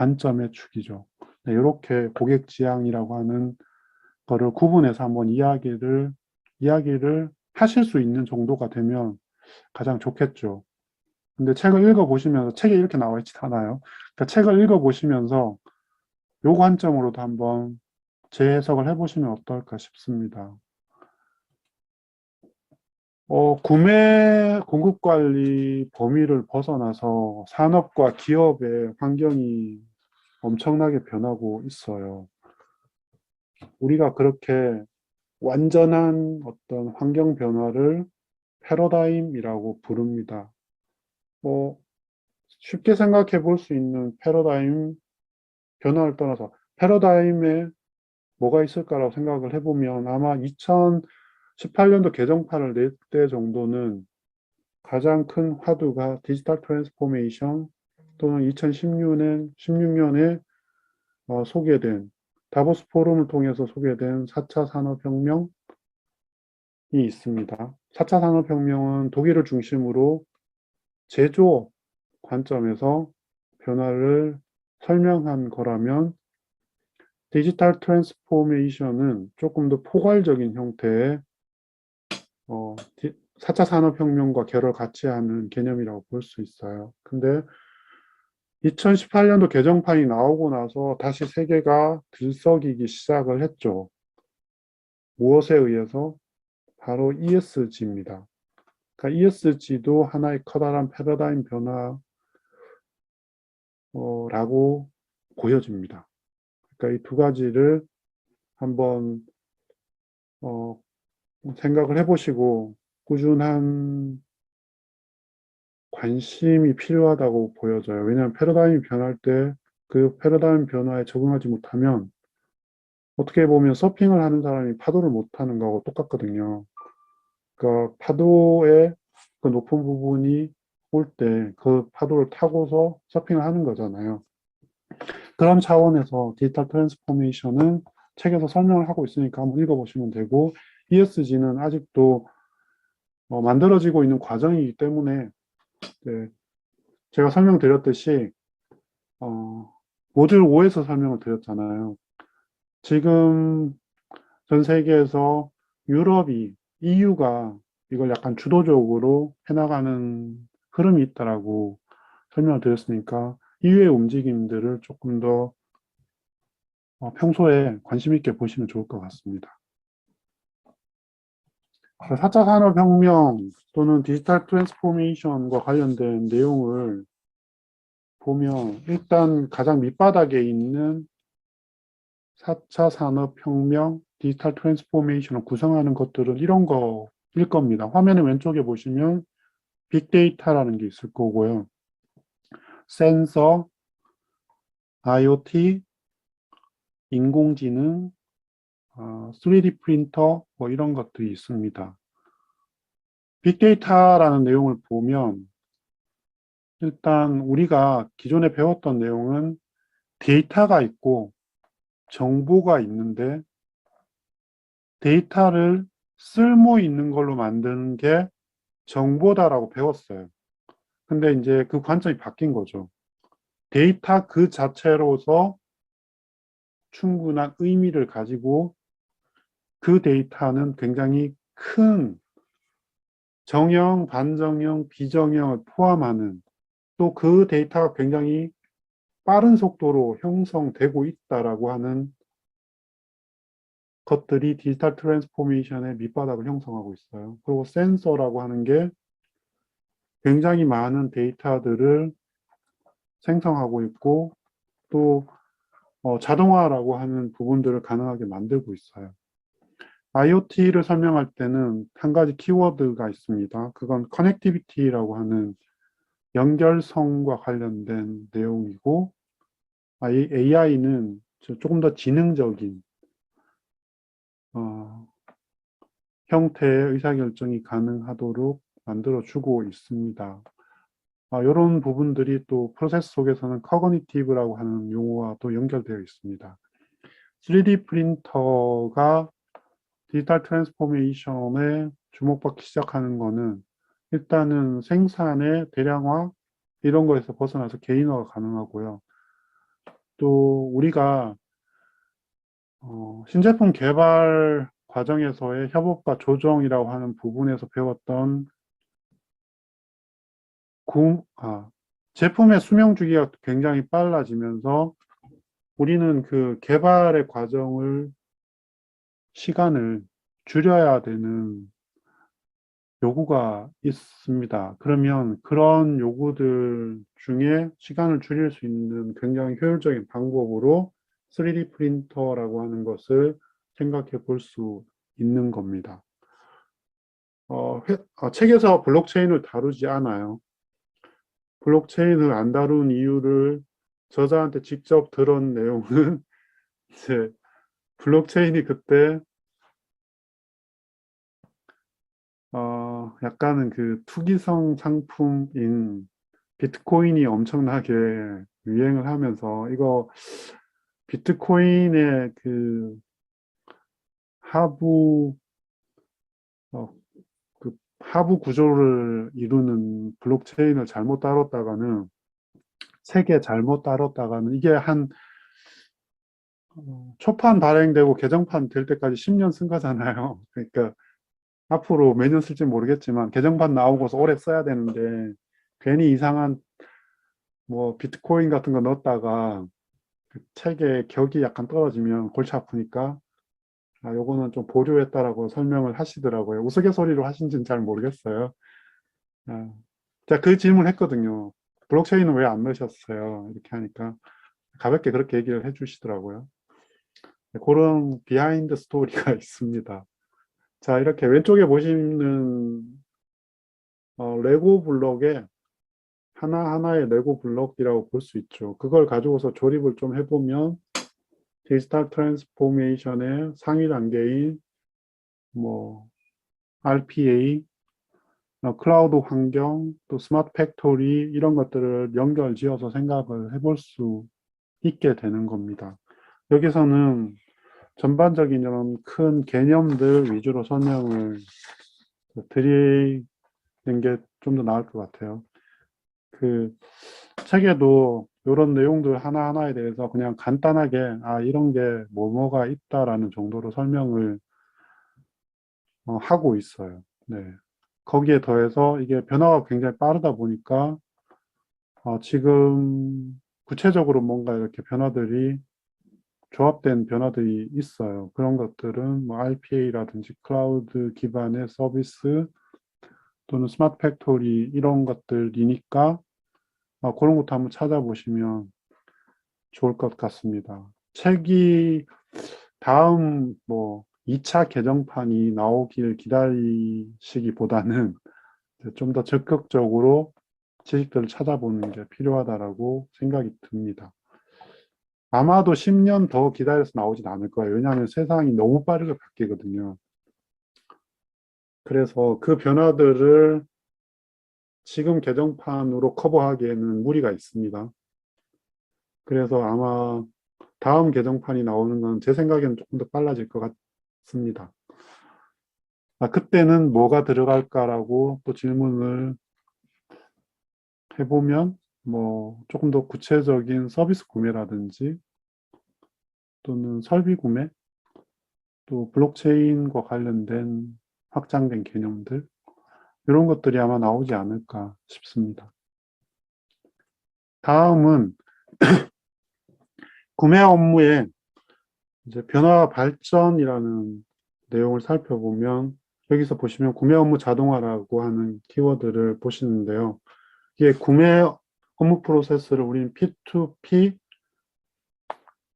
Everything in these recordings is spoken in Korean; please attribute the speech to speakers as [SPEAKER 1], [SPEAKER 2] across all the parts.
[SPEAKER 1] 관점의 축이죠. 네, 이렇게 고객 지향이라고 하는 거를 구분해서 한번 이야기를 이야기를 하실 수 있는 정도가 되면 가장 좋겠죠. 근데 책을 읽어보시면서 책에 이렇게 나와 있지 않아요. 그러니까 책을 읽어보시면서 요 관점으로도 한번 재해석을 해보시면 어떨까 싶습니다. 어, 구매 공급 관리 범위를 벗어나서 산업과 기업의 환경이 엄청나게 변하고 있어요. 우리가 그렇게 완전한 어떤 환경 변화를 패러다임이라고 부릅니다. 뭐 쉽게 생각해 볼 수 있는 패러다임 변화를 떠나서 패러다임에 뭐가 있을까라고 생각을 해보면 아마 2018년도 개정판을 낼 때 정도는 가장 큰 화두가 디지털 트랜스포메이션 또는 2016년, 16년에 어, 소개된 다보스 포럼을 통해서 소개된 4차 산업혁명이 있습니다. 4차 산업혁명은 독일을 중심으로 제조업 관점에서 변화를 설명한 거라면 디지털 트랜스포메이션은 조금 더 포괄적인 형태의 어, 4차 산업혁명과 결을 같이 하는 개념이라고 볼 수 있어요. 근데 2018년도 개정판이 나오고 나서 다시 세계가 들썩이기 시작을 했죠. 무엇에 의해서? 바로 ESG입니다. 그러니까 ESG도 하나의 커다란 패러다임 변화라고 보여집니다. 그러니까 이 두 가지를 한번 어, 생각을 해보시고 꾸준한 관심이 필요하다고 보여져요. 왜냐하면 패러다임이 변할 때 그 패러다임 변화에 적응하지 못하면 어떻게 보면 서핑을 하는 사람이 파도를 못 타는 거하고 똑같거든요. 그러니까 파도의 그 높은 부분이 올 때 그 파도를 타고서 서핑을 하는 거잖아요. 그런 차원에서 디지털 트랜스포메이션은 책에서 설명을 하고 있으니까 한번 읽어보시면 되고 ESG는 아직도 어, 만들어지고 있는 과정이기 때문에 네, 제가 설명드렸듯이 어, 모듈 5에서 설명을 드렸잖아요. 지금 전 세계에서 유럽이 EU가 이걸 약간 주도적으로 해나가는 흐름이 있다라고 설명을 드렸으니까 EU의 움직임들을 조금 더 어, 평소에 관심 있게 보시면 좋을 것 같습니다. 4차 산업혁명 또는 디지털 트랜스포메이션과 관련된 내용을 보면 일단 가장 밑바닥에 있는 4차 산업혁명, 디지털 트랜스포메이션을 구성하는 것들은 이런 거일 겁니다. 화면의 왼쪽에 보시면 빅데이터라는 게 있을 거고요. 센서, IoT, 인공지능, 어, 3D 프린터 뭐 이런 것들이 있습니다. 빅데이터라는 내용을 보면 일단 우리가 기존에 배웠던 내용은 데이터가 있고 정보가 있는데 데이터를 쓸모 있는 걸로 만드는 게 정보다라고 배웠어요. 근데 이제 그 관점이 바뀐 거죠. 데이터 그 자체로서 충분한 의미를 가지고 그 데이터는 굉장히 큰 정형, 반정형, 비정형을 포함하는 또 그 데이터가 굉장히 빠른 속도로 형성되고 있다라고 하는 것들이 디지털 트랜스포메이션의 밑바닥을 형성하고 있어요. 그리고 센서라고 하는 게 굉장히 많은 데이터들을 생성하고 있고 또 어, 자동화라고 하는 부분들을 가능하게 만들고 있어요. IoT를 설명할 때는 한 가지 키워드가 있습니다. 그건 커넥티비티라고 하는 연결성과 관련된 내용이고 AI는 조금 더 지능적인 어, 형태의 의사결정이 가능하도록 만들어주고 있습니다. 아, 이런 부분들이 또 프로세스 속에서는 커거니티브라고 하는 용어와 또 연결되어 있습니다. 3D 프린터가 디지털 트랜스포메이션에 주목받기 시작하는 거는 일단은 생산의 대량화 이런 거에서 벗어나서 개인화가 가능하고요. 또 우리가 어, 신제품 개발 과정에서의 협업과 조정이라고 하는 부분에서 배웠던 구, 아, 제품의 수명 주기가 굉장히 빨라지면서 우리는 그 개발의 과정을 시간을 줄여야 되는 요구가 있습니다. 그러면 그런 요구들 중에 시간을 줄일 수 있는 굉장히 효율적인 방법으로 3D 프린터라고 하는 것을 생각해 볼 수 있는 겁니다. 어, 회- 어, 책에서 블록체인을 다루지 않아요. 블록체인을 안 다룬 이유를 저자한테 직접 들은 내용은 이제 블록체인이 그때 어, 약간은 그 투기성 상품인 비트코인이 엄청나게 유행을 하면서 이거 비트코인의 그 하부 어, 그 하부 구조를 이루는 블록체인을 잘못 다뤘다가는 세개 잘못 다뤘다가는 이게 한 어, 초판 발행되고 개정판 될 때까지 10년 쓴 거잖아요. 그러니까 앞으로 몇년 쓸지 모르겠지만 개정판 나오고서 오래 써야 되는데 괜히 이상한 뭐 비트코인 같은 거 넣었다가 그 책의 격이 약간 떨어지면 골치 아프니까 아 요거는 좀 보류했다라고 설명을 하시더라고요. 우스갯소리로 하신지는 잘 모르겠어요. 아, 제가 그 질문 했거든요. 블록체인은 왜 안 넣으셨어요? 이렇게 하니까 가볍게 그렇게 얘기를 해주시더라고요. 네, 그런 비하인드 스토리가 있습니다. 자, 이렇게 왼쪽에 보시는 어, 레고 블록에 하나하나의 레고 블록이라고 볼 수 있죠. 그걸 가지고서 조립을 좀 해보면 디지털 트랜스포메이션의 상위 단계인 뭐 RPA, 어, 클라우드 환경, 또 스마트 팩토리 이런 것들을 연결 지어서 생각을 해볼 수 있게 되는 겁니다. 여기서는 전반적인 이런 큰 개념들 위주로 설명을 드리는 게 좀 더 나을 것 같아요. 그 책에도 이런 내용들 하나하나에 대해서 그냥 간단하게 아 이런 게 뭐뭐가 있다라는 정도로 설명을 어, 하고 있어요. 네. 거기에 더해서 이게 변화가 굉장히 빠르다 보니까 어, 지금 구체적으로 뭔가 이렇게 변화들이 조합된 변화들이 있어요. 그런 것들은 뭐 RPA라든지 클라우드 기반의 서비스 또는 스마트 팩토리 이런 것들이니까 아, 그런 것도 한번 찾아보시면 좋을 것 같습니다. 책이 다음 뭐 2차 개정판이 나오길 기다리시기보다는 좀 더 적극적으로 지식들을 찾아보는 게 필요하다라고 생각이 듭니다. 아마도 10년 더 기다려서 나오진 않을 거예요. 왜냐하면 세상이 너무 빠르게 바뀌거든요. 그래서 그 변화들을 지금 개정판으로 커버하기에는 무리가 있습니다. 그래서 아마 다음 개정판이 나오는 건 제 생각에는 조금 더 빨라질 것 같습니다. 아, 그때는 뭐가 들어갈까라고 또 질문을 해보면 뭐 조금 더 구체적인 서비스 구매라든지 또는 설비 구매 또 블록체인과 관련된 확장된 개념들 이런 것들이 아마 나오지 않을까 싶습니다. 다음은 구매 업무의 이제 변화 발전이라는 내용을 살펴보면 여기서 보시면 구매 업무 자동화라고 하는 키워드를 보시는데요. 이게 구매 업무 프로세스를 우리는 P2P,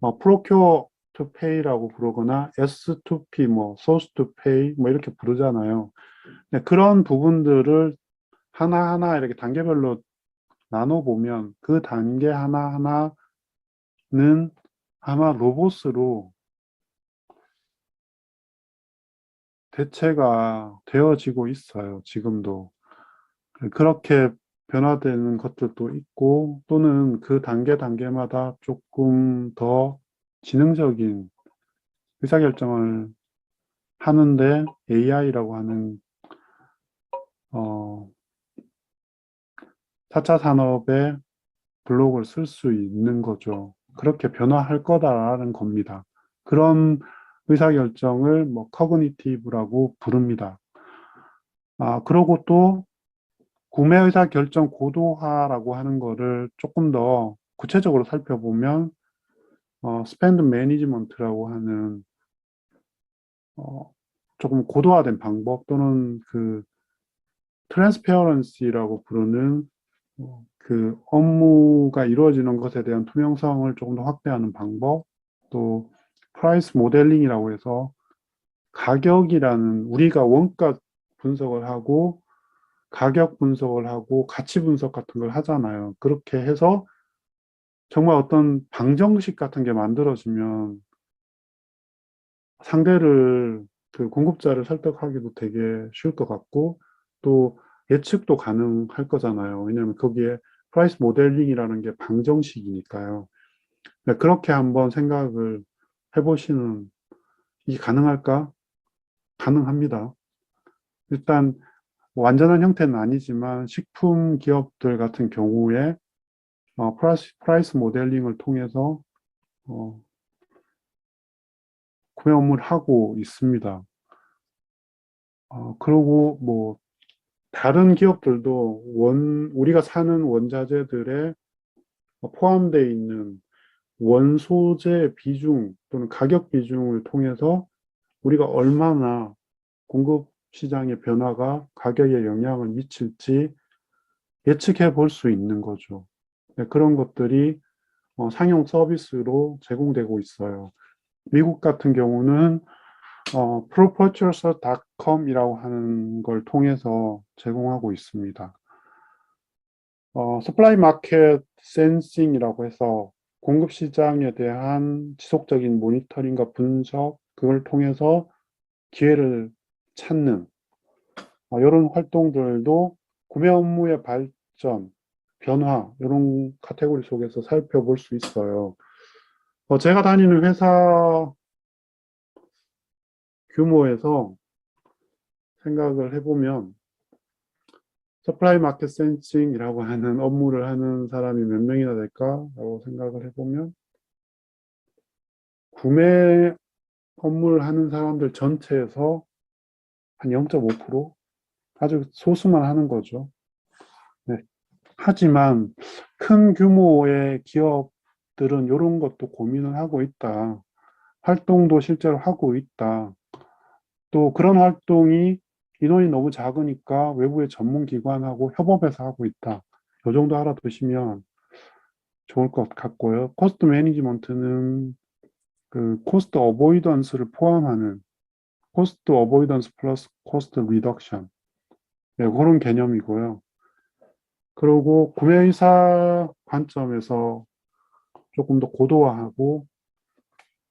[SPEAKER 1] 어, Procure to Pay라고 부르거나 S2P, 뭐 Source to Pay, 뭐 이렇게 부르잖아요. 네, 그런 부분들을 하나하나 이렇게 단계별로 나눠보면 그 단계 하나하나는 아마 로봇으로 대체가 되어지고 있어요. 지금도. 그렇게 변화되는 것들도 있고 또는 그 단계 단계마다 조금 더 지능적인 의사결정을 하는데 AI라고 하는 어, 4차 산업의 블록을 쓸 수 있는 거죠. 그렇게 변화할 거다라는 겁니다. 그런 의사결정을 뭐 커그니티브라고 부릅니다. 아, 그리고 또 구매 의사 결정 고도화라고 하는 거를 조금 더 구체적으로 살펴보면 어, 스펜드 매니지먼트라고 하는 어, 조금 고도화된 방법 또는 그 트랜스페어런시라고 부르는 어, 그 업무가 이루어지는 것에 대한 투명성을 조금 더 확대하는 방법 또 프라이스 모델링이라고 해서 가격이라는 우리가 원가 분석을 하고 가격 분석을 하고 가치 분석 같은 걸 하잖아요. 그렇게 해서 정말 어떤 방정식 같은 게 만들어지면 상대를 그 공급자를 설득하기도 되게 쉬울 것 같고 또 예측도 가능할 거잖아요. 왜냐하면 거기에 프라이스 모델링이라는 게 방정식이니까요. 네, 그렇게 한번 생각을 해보시는 이게 가능할까? 가능합니다. 일단 완전한 형태는 아니지만 식품 기업들 같은 경우에 어, 프라이스, 프라이스 모델링을 통해서 어, 구매 업무를 하고 있습니다. 어, 그리고 뭐 다른 기업들도 원 우리가 사는 원자재들에 포함되어 있는 원소재 비중 또는 가격 비중을 통해서 우리가 얼마나 공급 시장의 변화가 가격에 영향을 미칠지 예측해 볼 수 있는 거죠. 네, 그런 것들이 어, 상용 서비스로 제공되고 있어요. 미국 같은 경우는 어, propurchaser.com이라고 하는 걸 통해서 제공하고 있습니다. 어, supply market sensing이라고 해서 공급 시장에 대한 지속적인 모니터링과 분석, 그걸 통해서 기회를 찾는 어, 이런 활동들도 구매 업무의 발전, 변화 이런 카테고리 속에서 살펴볼 수 있어요. 어, 제가 다니는 회사 규모에서 생각을 해보면 서플라이 마켓 센싱이라고 하는 업무를 하는 사람이 몇 명이나 될까라고 생각을 해보면 구매 업무를 하는 사람들 전체에서 한 0.5% 아주 소수만 하는 거죠. 네. 하지만 큰 규모의 기업들은 이런 것도 고민을 하고 있다. 활동도 실제로 하고 있다. 또 그런 활동이 인원이 너무 작으니까 외부의 전문기관하고 협업해서 하고 있다. 이 정도 알아두시면 좋을 것 같고요. 코스트 매니지먼트는 그 코스트 어보이던스를 포함하는 코스트 어보이던스 플러스 코스트 리덕션 네, 그런 개념이고요. 그리고 구매의사 관점에서 조금 더 고도화하고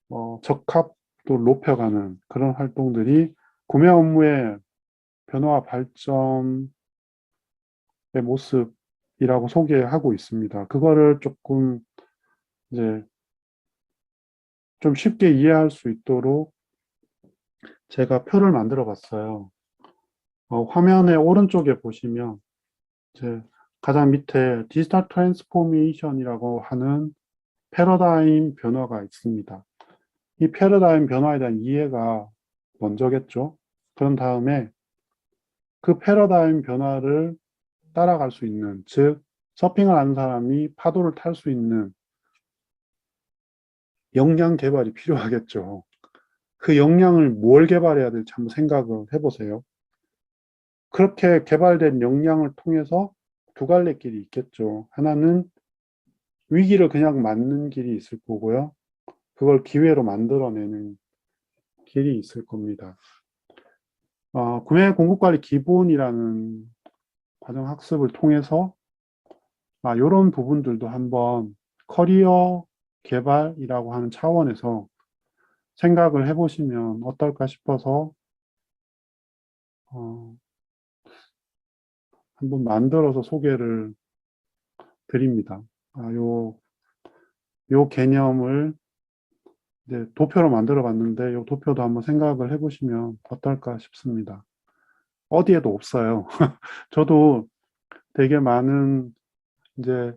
[SPEAKER 1] 어, 적합도 높여가는 그런 활동들이 구매 업무의 변화와 발전의 모습이라고 소개하고 있습니다. 그거를 조금 이제 좀 쉽게 이해할 수 있도록 제가 표를 만들어 봤어요. 어, 화면의 오른쪽에 보시면 이제 가장 밑에 디지털 트랜스포메이션이라고 하는 패러다임 변화가 있습니다. 이 패러다임 변화에 대한 이해가 먼저겠죠. 그런 다음에 그 패러다임 변화를 따라갈 수 있는, 즉 서핑을 하는 사람이 파도를 탈 수 있는 역량 개발이 필요하겠죠. 그 역량을 뭘 개발해야 될지 한번 생각을 해보세요. 그렇게 개발된 역량을 통해서 두 갈래 길이 있겠죠. 하나는 위기를 그냥 맞는 길이 있을 거고요. 그걸 기회로 만들어내는 길이 있을 겁니다. 어, 구매 공급관리 기본이라는 과정 학습을 통해서 아, 이런 부분들도 한번 커리어 개발이라고 하는 차원에서 생각을 해보시면 어떨까 싶어서 어, 한번 만들어서 소개를 드립니다. 아, 요, 요 개념을 이제 도표로 만들어 봤는데 요 도표도 한번 생각을 해보시면 어떨까 싶습니다. 어디에도 없어요. 저도 되게 많은 이제